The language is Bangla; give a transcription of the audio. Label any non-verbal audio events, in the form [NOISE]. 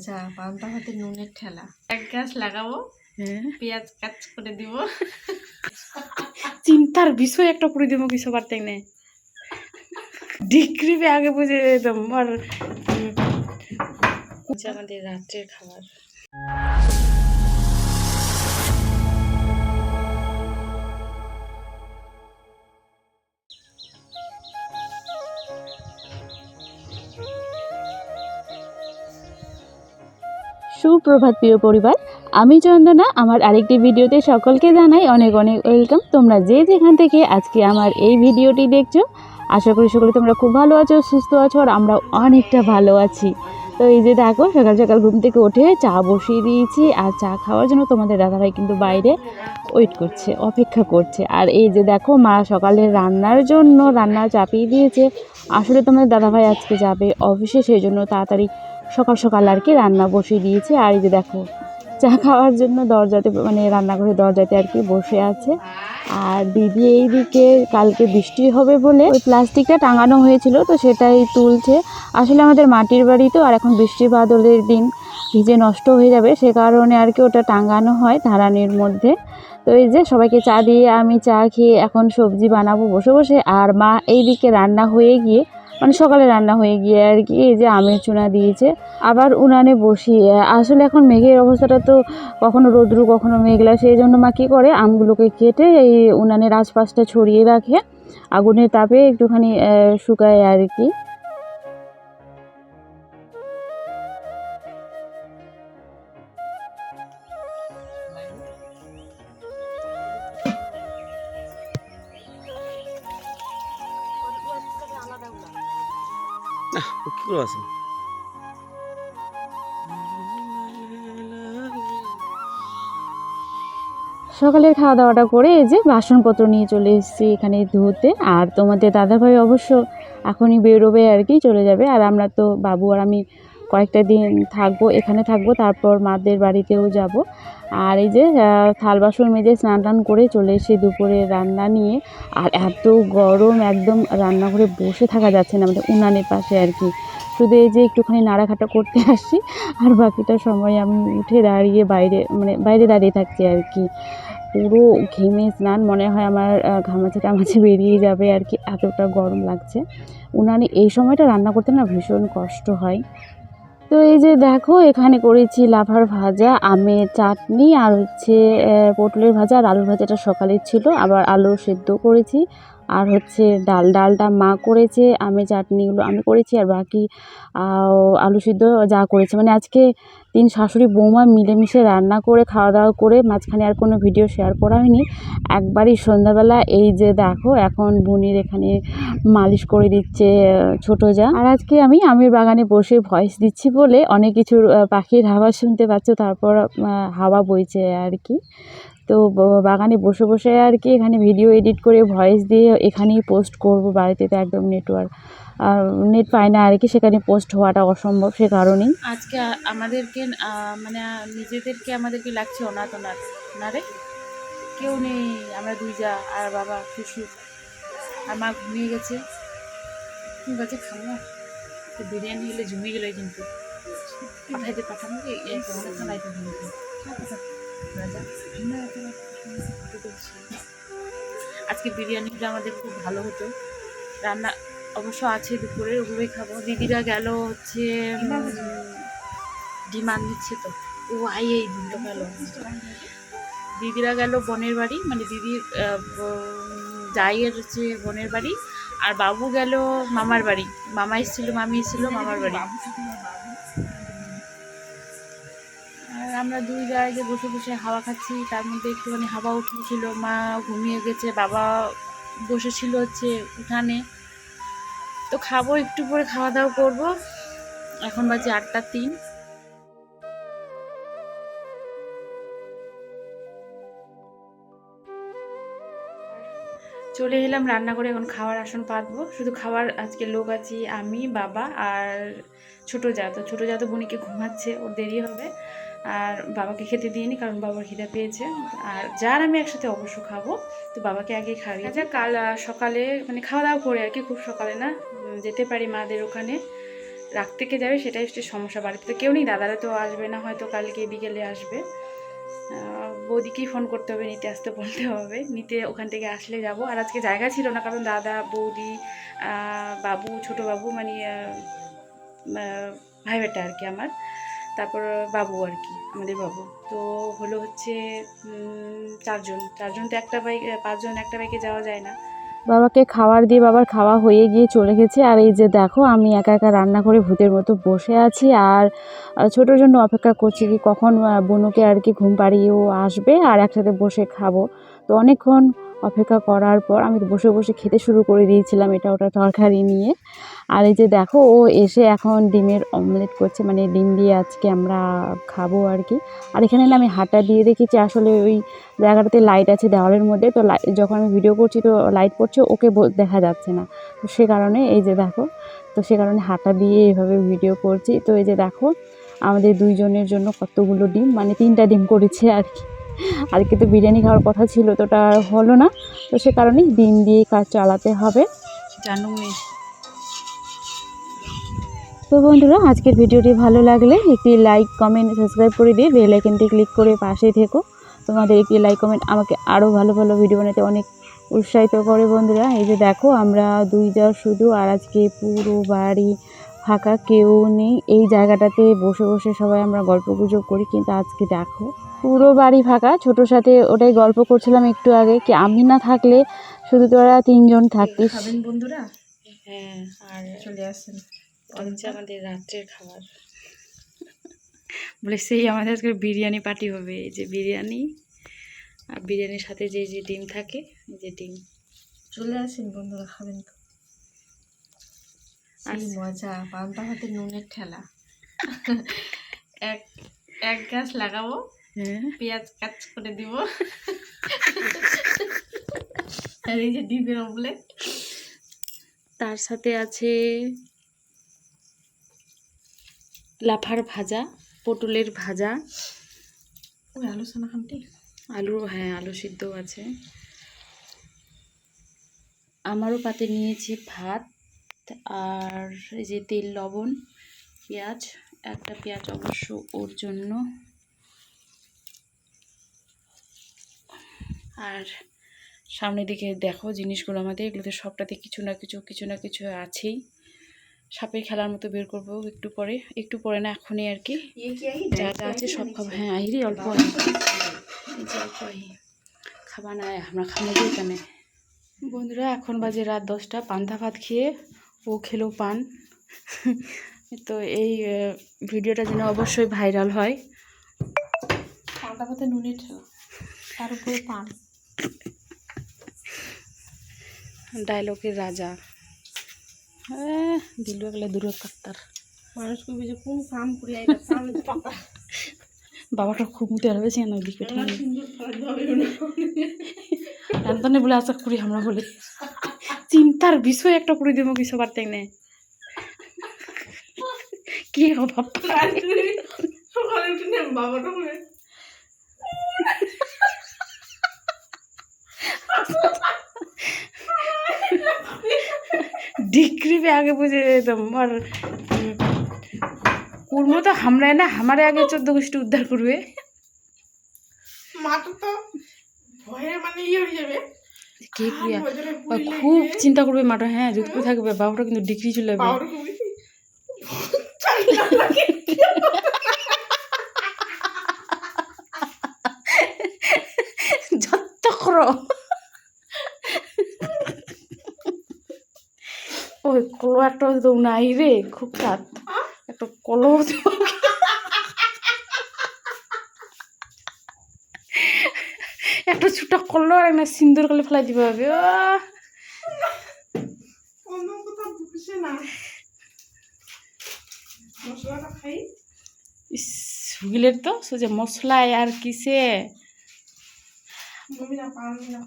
ভাজা পান্তা ভাতের নুনের ঠেলা। এক গাছ লাগাবো হ্যাঁ। পেঁয়াজ কাজ করে দিব। চিন্তার বিষয় একটা করে দিব কিছু পারতে নে ডিগ্রি আগে বুঝে যেতাম আর হচ্ছে আমাদের রাত্রের খাবার। সুপ্রভাত প্রিয় পরিবার, আমি চন্দনা। আমার আরেকটি ভিডিওতে সকলকে জানাই অনেক অনেক ওয়েলকাম। তোমরা যে যেখান থেকে আজকে আমার এই ভিডিওটি দেখছ, আশা করি সকলে তোমরা খুব ভালো আছো, সুস্থ আছো, আর আমরা অনেকটা ভালো আছি। তো এই যে দেখো, সকাল সকাল ঘুম থেকে উঠে চা বসিয়ে দিয়েছি, আর চা খাওয়ার জন্য তোমাদের দাদাভাই কিন্তু বাইরে ওয়েট করছে, অপেক্ষা করছে। আর এই যে দেখো, মা সকালে রান্নার জন্য রান্না চাপিয়ে দিয়েছে। আসলে তোমাদের দাদাভাই আজকে যাবে অফিসে, সেই জন্য তাড়াতাড়ি সকাল সকাল আর কি রান্না বসিয়ে দিয়েছে। আর এই যে দেখো, চা খাওয়ার জন্য দরজাতে মানে রান্নাঘরের দরজাতে আর কি বসে আছে। আর দিদি এইদিকে, কালকে বৃষ্টি হবে বলে ওই প্লাস্টিকটা টাঙানো হয়েছিল, তো সেটাই তুলছে। আসলে আমাদের মাটির বাড়ি তো, আর এখন বৃষ্টি বাদলের দিন ভিজে নষ্ট হয়ে যাবে, সে কারণে আর কি ওটা টাঙানো হয় ধারানির মধ্যে। তো এই যে সবাইকে চা দিয়ে আমি চা খেয়ে এখন সবজি বানাবো বসে বসে। আর মা এইদিকে রান্না হয়ে গিয়ে মানে সকালে রান্না হয়ে গিয়ে আর কি, এই যে আমের চুনা দিয়েছে। আবার উনানে বসিয়ে আসলে এখন মেঘের অবস্থাটা তো কখনো রোদ্রু, কখনো মেঘলা, সেই জন্য মা কী করে, আমগুলোকে কেটে এই উনানের আশপাশটা ছড়িয়ে রাখে, আগুনের তাপে একটুখানি শুকায় আর কি। কি আছে সকালের খাওয়া দাওয়াটা করে এই যে বাসনপত্র নিয়ে চলে এসেছি এখানে ধুতে। আর তোমাদের দাদাভাই অবশ্য এখনই বেরোবে আর কি, চলে যাবে। আর আমরা তো বাবু আর আমি কয়েকটা দিন থাকব, এখানে থাকব, তারপর মাদের বাড়িতেও যাব। আর এই যে থাল বাসন মেজে স্নান টান করে চলে এসে দুপুরে রান্না নিয়ে। আর এত গরম, একদম রান্নাঘরে বসে থাকা যাচ্ছে না, আমাদের উনানের পাশে আর কি। শুধু এই যে একটুখানি নাড়াঘাটা করতে [LAUGHS] আসি আর বাকিটা সময় আমি উঠে দাঁড়িয়ে বাইরে মানে বাইরে দাঁড়িয়ে থাকছি আর কি। পুরো ঘেমে স্নান, মনে হয় আমার ঘামাচি টামাচি বেরিয়ে যাবে আর কি, এতটা গরম লাগছে। উনানে এই সময়টা রান্না করতে না ভীষণ কষ্ট হয়। তো এই যে দেখো, এখানে করেছি লাভার ভাজা, আমের চাটনি, আর হচ্ছে পটলের ভাজা আর আলুর ভাজাটা সকালে ছিল। আবার আলু সেদ্ধ করেছি। আর হচ্ছে ডাল, ডালটা মা করেছে, আমের চাটনিগুলো আমি করেছি আর বাকি আলু সিদ্ধ যা করেছে। মানে আজকে তিন শাশুড়ি বৌমা মিলেমিশে রান্না করে খাওয়া দাওয়া করে, মাঝখানে আর কোনো ভিডিও শেয়ার করা হয়নি। একবারই সন্ধ্যাবেলা এই যে দেখো, এখন বুনির এখানে মালিশ করে দিচ্ছে ছোটো যা। আর আজকে আমি আমের বাগানে বসে ভয়েস দিচ্ছি বলে অনেক কিছুর পাখির হাওয়া শুনতে পাচ্ছ, তারপর হাওয়া বইছে আর কি। তো বাগানে বসে বসে আর কি এখানে ভিডিও এডিট করে ভয়েস দিয়ে এখানেই পোস্ট করব বাড়িতে তো একদম নেটওয়ার্ক নেট পায় না আর কি সেখানে পোস্ট হওয়াটা অসম্ভব সে কারণেই আজকে আমাদেরকে মানে নিজেদেরকে আমাদেরকে লাগছে অনাথ অনাথ না রে কেউ নেই আমরা দুই যা আর বাবা শ্বশুর আর মা ঘুমিয়ে গেছে ঠিক আছে খাব না তো বিরিয়ানি হলে জমে গেলে কিন্তু পাঠানো কি আজকে বিরিয়ানিটা আমাদের খুব ভালো হতো। রান্না অবশ্য আছে দুপুরে ওগুলোই খাব। দিদিরা গেল হচ্ছে ডিমান্ড। নিচ্ছে তো। ও আই এই দিনটা গেল দিদিরা গেল বোনের বাড়ি মানে দিদির ব- জাইয়ের হচ্ছে বোনের বাড়ি আর বাবু গেল মামার বাড়ি। মামা এসেছিল মামি এসেছিল মামার বাড়ি। আমরা দুই জায়গায় বসে বসে হাওয়া খাচ্ছি। তার মধ্যে একটুখানি হাওয়া উঠেছিল, মা ঘুমিয়ে গেছে, বাবা বসেছিল হচ্ছে উঠানে। তো খাব, একটু পরে খাওয়া দাওয়া করব। এখন বাজে আটটা তিন। চলে এলাম রান্না করে এখন খাওয়ার আসন পাতবো। শুধু খাওয়ার আজকে লোক আছি আমি, বাবা আর ছোটো যা তো ছোটো যা তো বোনিকে ঘুমাচ্ছে, ওর দেরি হবে। আর বাবাকে খেতে দিইনি কারণ বাবার খিদে পেয়েছে। আর যার আমি একসাথে অবশ্য খাব তো বাবাকে আগে খাওয়াই আচ্ছা কাল সকালে মানে খাওয়া দাওয়া করে আর কি খুব সকালে না যেতে পারি মাদের ওখানে। রাখতে কে যাবে সেটাই হচ্ছে সমস্যা বাড়িতে। তো কেউ নেই দাদারা তো আসবে না হয়তো কালকে বিকেলে আসবে। বৌদিকেই ফোন করতে হবে নিতে আসতে বলতে হবে। নিতে ওখান থেকে আসলে যাব। আর আজকে জায়গা ছিল না কারণ দাদা বৌদি বাবু ছোট বাবু মানে আহ, আহ, ভাই বেটা আর কি আমার। তারপর বাবু আর কি, আমাদের বাবু। তো হলো হচ্ছে চারজন। চারজন তো একটা বাইক পাঁচজন একটা বাইকে যাওয়া যায় না। বাবাকে খাবার দিয়ে বাবার খাওয়া হয়ে গিয়ে চলে গেছে। আর এই যে দেখো, আমি একা একা রান্না করে ভূতের মতো বসে আছি। আর ছোটোর জন্য অপেক্ষা করছি কি কখন বনুকে আর কি ঘুম পাড়িয়েও আসবে আর একসাথে বসে খাব। তো অনেকক্ষণ অপেক্ষা করার পর আমি বসে বসে খেতে শুরু করে দিয়েছিলাম এটা ওটা তরকারি নিয়ে। আর এই যে দেখো, ও এসে এখন ডিমের অমলেট করছে মানে ডিম দিয়ে আজকে আমরা খাব আর কি। আর এখানে আমি হাঁটা দিয়ে দেখেছি, আসলে ওই জায়গাটাতে লাইট আছে দেওয়ালের মধ্যে, তো যখন আমি ভিডিও করছি তো লাইট পড়ছে, ওকে দেখা যাচ্ছে না। তো সে কারণে এই যে দেখো, তো সে কারণে হাঁটা দিয়ে এভাবে ভিডিও করছি। তো এই যে দেখো, আমাদের দুইজনের জন্য কতগুলো ডিম মানে তিনটা ডিম করেছে আর কি। আর কি তো বিরিয়ানি খাওয়ার কথা ছিল, তো ওটা হলো না। তো সে কারণেই ডিম দিয়ে কাজ চালাতে হবে। জানু মেয়ে তো বন্ধুরা, আজকের ভিডিওটি ভালো লাগলে একটি লাইক কমেন্ট সাবস্ক্রাইব করে দিয়ে বেল আইকনটি ক্লিক করে পাশে থেকো। তোমাদের একটি লাইক কমেন্ট আমাকে আরও ভালো ভালো ভিডিও বানাতে অনেক উৎসাহিত করে বন্ধুরা। এই যে দেখো, আমরা দুই যা শুধু আর আজকে পুরো বাড়ি ফাঁকা, কেউ নেই। এই জায়গাটাতে বসে বসে সবাই আমরা গল্প গুজব করি, কিন্তু আজকে দেখো পুরো বাড়ি ফাঁকা। ছোটোর সাথে ওটাই গল্প করছিলাম একটু আগে কি আমি না থাকলে শুধু তোরা তিনজন থাকতিস। খাবেন বন্ধুরা? হ্যাঁ আর চলে আসেন। হচ্ছে আমাদের রাত্রের খাবার। বলে সেই আমাদের আজকে বিরিয়ানি পার্টি হবে। এই যে বিরিয়ানি আর বিরিয়ানির সাথে যে যে ডিম থাকে এই যে ডিম। চলে আসেন বন্ধুরা খাবেন। তো সেই আচ্ছা। মজা পান্তা ভাতে নুনের ঠেলা। এক এক গাছ লাগাবো। পেঁয়াজ কাজ করে দিব। আর এই যে ডিমের অমলেট তার সাথে আছে লাফার ভাজা পটলের ভাজা। ওই আলোচনা খানটি? আলু হ্যাঁ আলু সিদ্ধ আছে। আমারও পাতে নিয়েছি ভাত আর এই যে তেল লবণ পেঁয়াজ। একটা পেঁয়াজ অবশ্য ওর জন্য। আর সামনের দিকে দেখো জিনিসগুলো আমাদের এগুলোতে সবটাতে কিছু না কিছু কিছু না কিছু আছেই। সাপের খেলার মতো বের করব একটু পরে একটু পরে না এখনই আর কি। যা যা আছে সব খাব। হ্যাঁ আহিরি অল্প। আহি। এই অল্প আহি। খাবা না আমরা খাব এখানে। বন্ধুরা এখন বাজে রাত দশটা পান্তা ভাত খেয়ে ও খেলো পান। তো এই ভিডিওটা যেন অবশ্যই ভাইরাল হয়। পান্তা ভাতে নুনের তার উপরে পান। ডায়লগের রাজা। হ্যাঁ দিল গেলে দূরে কাত্তার মানুষ কবি যে কোন কাম করে আইতা পান পাতা। বাবাটা খুব মুতে হারবে না দিকে এমন সুন্দর খাওয়া যাবে বলে আশা করি আমরা বলে। চিন্তার বিষয় একটা করে দিব কিছু পারতেন না? [LAUGHS] কি না বাবাটা টিপে আগে বুঝে যেতাম। আর কুর্ম তো হামলায় না হামারে আগে চোদ্দ গোষ্ঠী উদ্ধার করবে। খুব চিন্তা করবে মাটা হ্যাঁ যুক্ত থাকবে বাবুটা কিন্তু ডিগ্রি চলে যাবে। যত ওই কলো একটা তো নাই রে খুব রাত একটা কলো একটা ছোট কলো আর একটা সিন্দুর কলে ফেলাই দিবে হবে না। হুইলের তো সোজা মশলায় আর কিসে? না